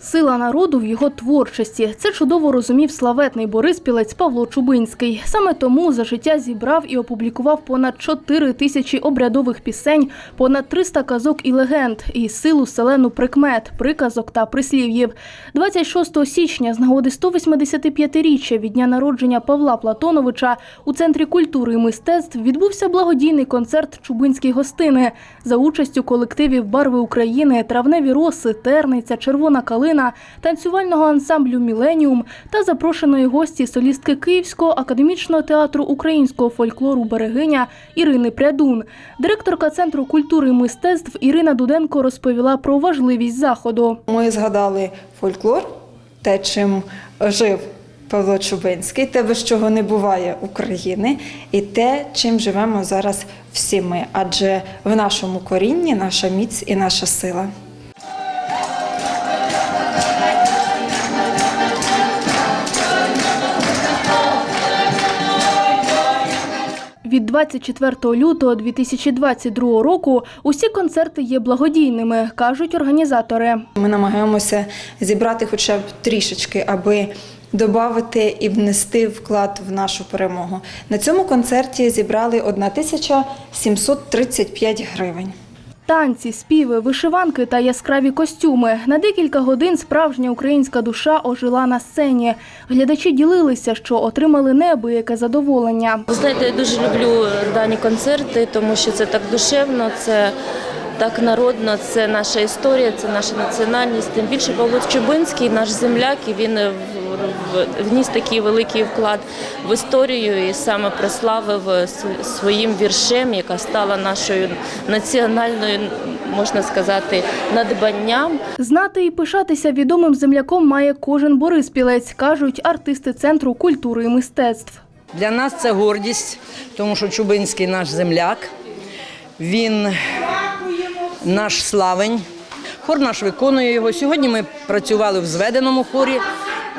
Сила народу в його творчості. Це чудово розумів славетний бориспілець Павло Чубинський. Саме тому за життя зібрав і опублікував понад 4 тисячі обрядових пісень, понад 300 казок і легенд, і силу селену прикмет, приказок та прислів'їв. 26 січня з нагоди 185-річчя від дня народження Павла Платоновича у Центрі культури і мистецтв відбувся благодійний концерт Чубинські гостини за участю колективів Барви України, Травневі роси, Терниця, Червона калина, танцювального ансамблю Міленіум та запрошеної гості солістки Київського академічного театру українського фольклору Берегиня Ірини Прядун. Директорка Центру культури і мистецтв Ірина Дуденко розповіла про важливість заходу. Ми згадали фольклор, те, чим жив Павло Чубинський, те, без чого не буває України, і те, чим живемо зараз всі ми. Адже в нашому корінні наша міць і наша сила. Від 24 лютого 2022 року усі концерти є благодійними, кажуть організатори. Ми намагаємося зібрати хоча б трішечки, аби додати і внести вклад в нашу перемогу. На цьому концерті зібрали 1735 гривень. Танці, співи, вишиванки та яскраві костюми. На декілька годин справжня українська душа ожила на сцені. Глядачі ділилися, що отримали неабияке задоволення. Знаєте, я дуже люблю дані концерти, тому що це так душевно, це так народно, це наша історія, це наша національність. Тим більше Павло Чубинський, наш земляк, і він в- вніс такий великий вклад в історію і саме прославив своїм віршем, яка стала нашою національною, можна сказати, надбанням. Знати і пишатися відомим земляком має кожен бориспілець, кажуть артисти Центру культури і мистецтв. Для нас це гордість, тому що Чубинський наш земляк, він наш славень. Хор наш виконує його. Сьогодні ми працювали в зведеному хорі.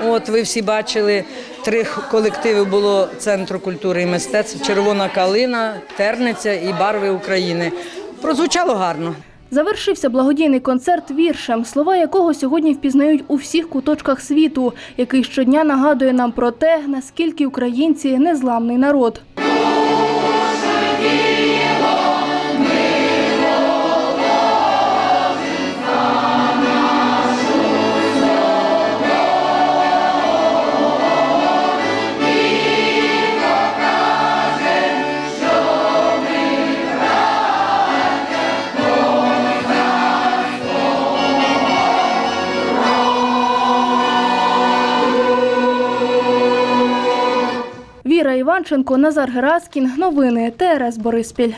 От ви всі бачили, три колективи було Центру культури і мистецтв Червона калина, Терниця і Барви України. Прозвучало гарно. Завершився благодійний концерт віршем, слова якого сьогодні впізнають у всіх куточках світу, який щодня нагадує нам про те, наскільки українці незламний народ. Іванченко, Назар Гераскін. Новини ТРС Бориспіль.